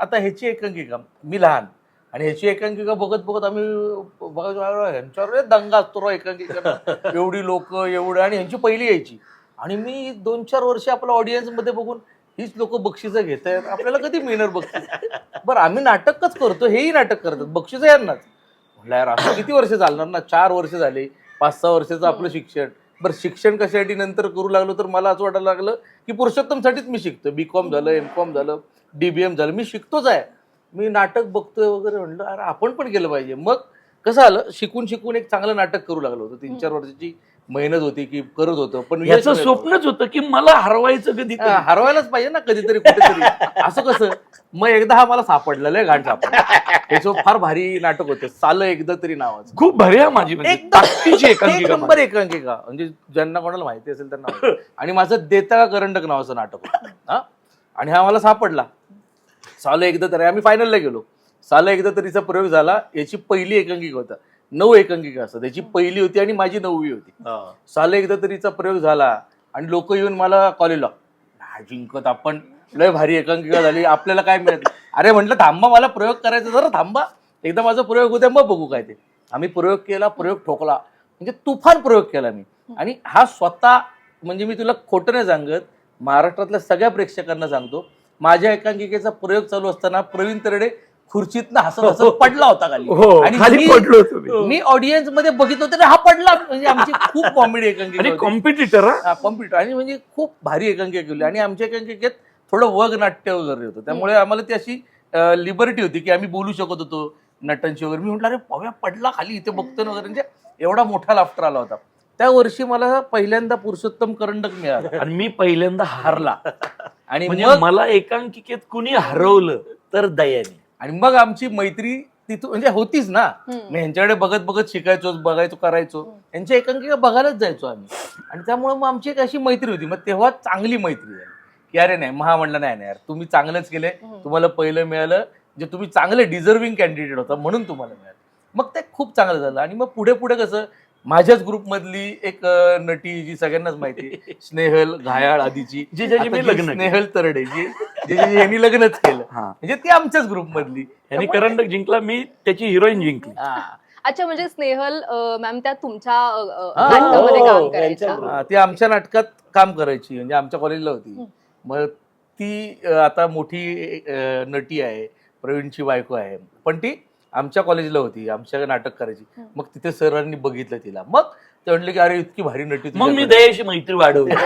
आता ह्याची एकांकिका मी लहान. आणि ह्याची एकांकिका बघत बघत आम्ही अरे ह्यांच्यावर दंगा असतो राव एकांकिका एवढी लोक एवढी आणि ह्यांची पहिली यायची. आणि मी दोन चार वर्ष आपल्या ऑडियन्समध्ये बघून हीच लोक बक्षिसं घेत आहेत. आपल्याला कधी मिळणार बक्षीस? बरं आम्ही नाटकच करतो हेही नाटक करतात. बक्षिसं यांनाच. म्हटलं यार असं किती वर्ष चालणार ना? चार वर्ष झाले पाच सहा वर्षाचं आपलं शिक्षण. बरं शिक्षण कशासाठी नंतर करू लागलो तर मला असं वाटायला लागलं की पुरुषोत्तमसाठीच मी शिकतो. बी कॉम झालं एम कॉम झालं डी बी एम झालं. मी शिकतोच आहे. मी नाटक बघतोय वगैरे म्हणलं अरे आपण पण केलं पाहिजे. मग कसं आलं शिकून शिकून एक चांगलं नाटक करू लागलो होतो. तीन चार वर्षाची मेहनत होती की करत होतो पण याचं स्वप्नच होतं की मला हरवायचं कधी हरवायलाच पाहिजे ना कधीतरी कुठेतरी. असं कसं? मग एकदा हा मला सापडलेलं आहे घाण सापडला. त्याचं फार भारी नाटक होतं. सालं एकदा तरी नावाचं. खूप भारी आहे माझी म्हणजे एकदम. ताकदीची एक एकांकिका नंबर एकांकिका म्हणजे ज्यांना कोणाला माहिती असेल त्यांना माहिती. आणि माझं देता का करंडक नावाचं नाटक होतं. हा? आणि हा मला सापडला. सालं एकदा तरी. आम्ही फायनलला गेलो. सालं एकदा तरीचा प्रयोग झाला. याची पहिली एकांकिका होता. नऊ एकांकिका असतात. त्याची पहिली होती आणि माझी नववी होती. सालं एकदा तरीचा प्रयोग झाला. आणि लोक येऊन मला कॉलेजला "नाही जिंकत आपण. लय भारी एकांकिका झाली. आपल्याला काय मिळत? नाही." अरे म्हटलं थांबा मला प्रयोग करायचा जरा थांबा. एकदा माझा प्रयोग होत्या मग बघू काय ते. आम्ही प्रयोग केला प्रयोग ठोकला. म्हणजे तुफान प्रयोग केला मी. आणि हा स्वतः म्हणजे मी तुला खोटं नाही सांगत महाराष्ट्रातल्या सगळ्या प्रेक्षकांना सांगतो. माझ्या एकांकिकेचा प्रयोग चालू असताना प्रवीण तरडे खुर्चीतनं हसत हसत पडला होता खाली. हो आणि मी- होतो ऑडियन्समध्ये बघित होते हा पडला. म्हणजे आमची खूप कॉमेडी एकांकिका होती. कॉम्पिटिटर हा, कॉम्प्युटर आणि म्हणजे खूप भारी एकांकिका केली. आणि आमच्या एकांकिकेत थोडं वग नाट्य वगैरे होतं. त्यामुळे आम्हाला ती अशी लिबर्टी होती की आम्ही बोलू शकत होतो नटांची वगैरे. मी म्हटलं अरे पव्या पडला खाली इथे बघतो वगैरे. म्हणजे एवढा मोठा लाफ्टर आला होता. त्या वर्षी मला पहिल्यांदा पुरुषोत्तम करंडक मिळाला. आणि मी पहिल्यांदा हारला. आणि म्हणजे मला एकांकिकेत कुणी हरवलं तर दयाने. आणि मग आमची मैत्री तिथून म्हणजे होतीच ना. मी ह्यांच्याकडे बघत बघत शिकायचो बघायचो करायचो. यांच्या एकांकिका बघायलाच जायचो आम्ही. आणि त्यामुळे मग आमची एक अशी मैत्री होती. मग तेव्हा चांगली मैत्री झाली. की अरे नाही महा म्हणलं नाही नाही यार तुम्ही चांगलंच केलंय तुम्हाला पहिलं मिळालं जे तुम्ही चांगले डिझर्विंग कॅन्डिडेट होता म्हणून तुम्हाला मिळालं. मग ते खूप चांगलं झालं. आणि मग पुढे पुढे कसं माझ्याच ग्रुपमधली एक नटी जी सगळ्यांनाच माहिती आहे, स्नेहल घायाळ आधीची. जी ज्याची आता मी जी लग्न केलं. स्नेहल तरडे जी जी- जी- यांनी लग्नच केलं. म्हणजे ती आमच्याच ग्रुपमधली यांनी करंडक जिंकला मी त्याची हिरोईन जिंकली. अच्छा म्हणजे स्नेहल मॅम त्या तुमच्या हा, नाटकामध्ये हो, काम करायच्या. हा, ती आमच्या नाटकात काम करायची म्हणजे आमच्या कॉलेजला होती. मग ती आता मोठी नटी आहे प्रवीणची बायको आहे पण ती आमच्या कॉलेजला होती आमच्या नाटक करायची मग तिथे सरांनी बघितलं तिला मग ते म्हणले की अरे इतकी भारी नटी मग मी. दयाशी मैत्री वाढवली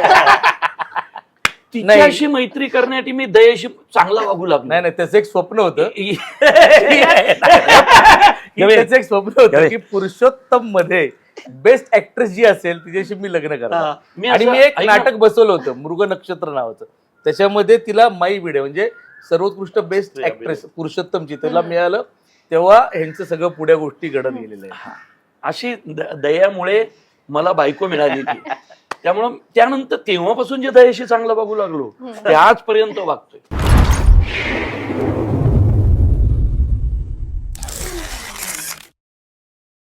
तिच्याशी मैत्री करण्यासाठी मी दयाशी चांगला वागू लागलो नाही नाही त्याचं एक स्वप्न होतं. त्याचं एक स्वप्न होतं. की पुरुषोत्तममध्ये बेस्ट ऍक्ट्रेस जी असेल तिच्याशी मी लग्न करणार हा. मी आणि मी एक. नाटक बसवलं होतं मृग नक्षत्र नावाचं त्याच्यामध्ये तिला माई भिडे म्हणजे सर्वोत्कृष्ट बेस्ट ऍक्ट्रेस पुरुषोत्तमची त्याला मिळालं तेव्हा ह्यांचं सगळं पुढ्या गोष्टी घडत गेलेल्या आहेत. अशी दयामुळे मला बायको मिळाली त्यामुळं त्यानंतर तेव्हापासून जे दयाशी चांगलं वागू लागलो ते आजपर्यंत वागतोय